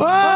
Hare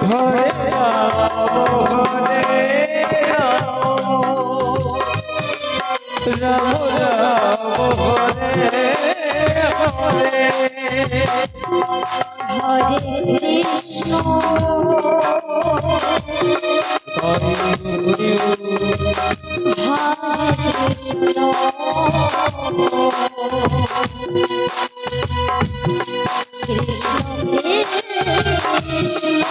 Hare Ram Hare Ram Ram Ram Hare Hare Hare Krishna Hare Krishna Krishna Krishna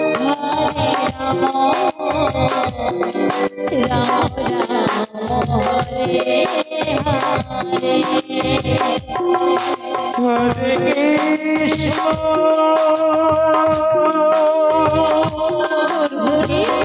Hare Krishna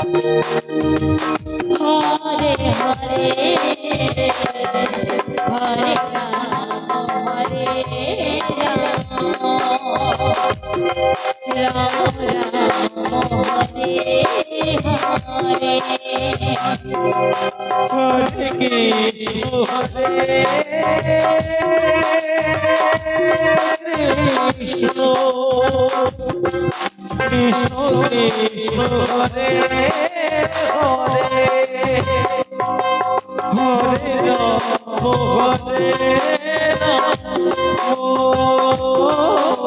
Hare Krishna Krishna Hare. Hare Hare Ram Hare Ram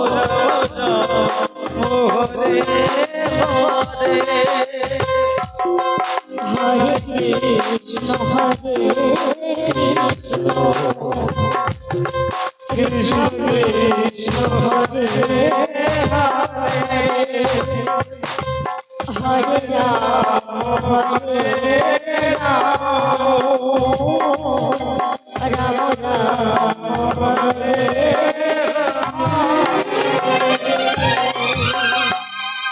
Ram Hare Krishna Hare Krishna Hare Hare Hare Ram Ram